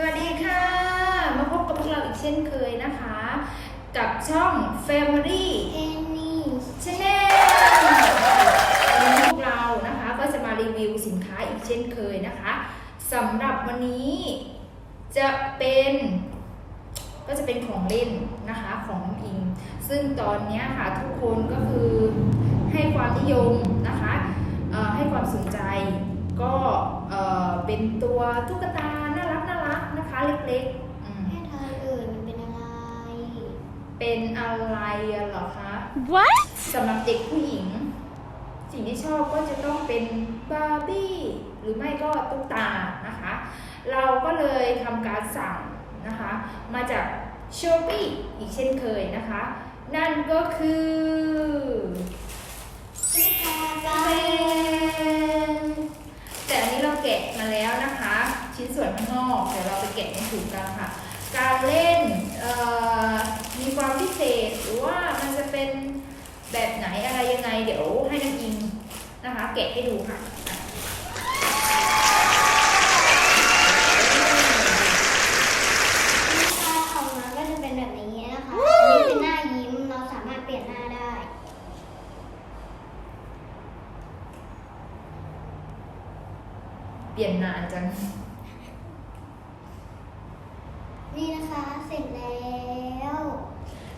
สวัสดีค่ะ มาพบกับพวกเราอีกเช่นเคยนะคะ กับช่อง Family เพนนี่ Channel วันนี้พวกเรานะคะก็จะมารีวิวสินค้าอีกเช่นเคยนะคะสำหรับวันนี้จะเป็นก็จะเป็นของเล่นนะคะของอิง ซึ่งตอนนี้ค่ะทุกคนก็คือให้ความนิยมนะคะให้ความสนใจก็เป็นตัวตุ๊กตา เล็กๆอืมให้ทายเอ่ยมันเป็นอะไร เป็นอะไรอะเหรอคะ What? สำหรับเด็กผู้หญิง สิ่งที่ชอบก็จะต้องเป็นบาร์บี้หรือไม่ก็ตุ๊กตานะคะ เราก็เลยทำการสั่งนะคะ มาจากช o ปี้อีกเช่นเคยนะคะ นั่นก็คือนี่ค่ะเป็นแต่อันนี้เราแกะมาแล้วนะคะ ชิ้นส่วนข้างนอกเดี๋ยวเราไปแกะในถุงกันค่ะ การเล่นเอ่อมีความพิเศษหรือว่ามันจะเป็นแบบไหนอะไรยังไง เดี๋ยวให้นักอิงนะคะแกะให้ดูค่ะนี่ค่ะของน้องก็จะเป็นแบบนี้นะคะอันนี้เป็นหน้ายิ้มเราสามารถเปลี่ยนหน้าได้เปลี่ยนนานจัง นี่นะคะเสร็จแล้ว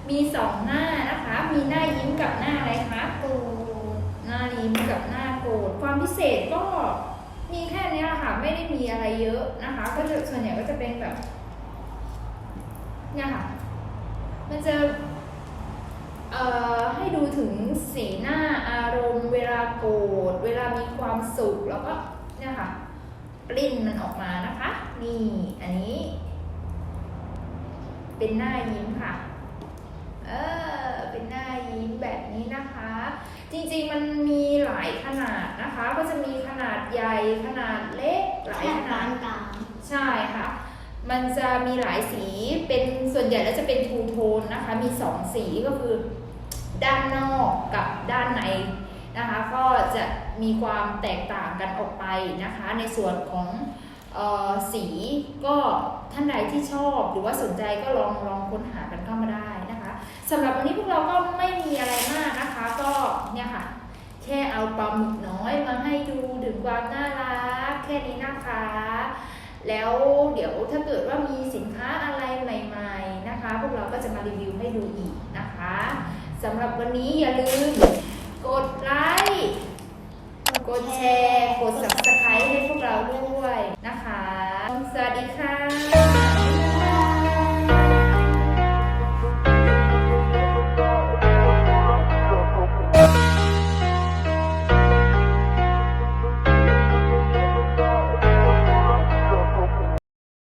มีสองหน้านะคะ มีหน้ายิ้มกับหน้าอะไรคะตูดหน้ายิ้มกับหน้าโกรธความพิเศษก็มีแค่เนี้ยแหละค่ะไม่ได้มีอะไรเยอะนะคะ ก็จะส่วนใหญ่ก็จะเป็นแบบเนี่ยค่ะมันจะเอ่อให้ดูถึงสีหน้าอารมณ์ เวลาโกรธเวลามีความสุขแล้วก็เนี่ยค่ะปลิ้นมันออกมานะคะ นี่อันนี้ เป็นหน้ายิ้มค่ะ เออ เป็นหน้ายิ้มแบบนี้นะคะ จริงๆมันมีหลายขนาดนะคะ ก็จะมีขนาดใหญ่ ขนาดเล็ก หลายขขนานาดดกลางใช่ค่ะ มันจะมีหลายสีเป็นส่วนใหญ่แล้วจะเป็นทูโทนนะคะ มีสองสีก็คือ ด้านนอกกับด้านในนะคะ ก็จะมีความแตกต่างกันออกไปนะคะ ในส่วนของเออ สีก็ท่านใดที่ชอบหรือว่าสนใจก็ลองลองค้นหากันเข้ามาได้นะคะสำหรับวันนี้พวกเราก็ไม่มีอะไรมากนะคะ ก็เนี่ยค่ะ แค่เอาปลาหมึกน้อยมาให้ดูถึงความน่ารักแค่นี้นะคะ แล้วเดี๋ยวถ้าเกิดว่ามีสินค้าอะไรใหม่ๆนะคะ พวกเราก็จะมารีวิวให้ดูอีกนะคะสำหรับวันนี้อย่าลืมกดไลค์กดแชร์ ให้พวกเราด้วยนะคะ สวัสดีค่ะ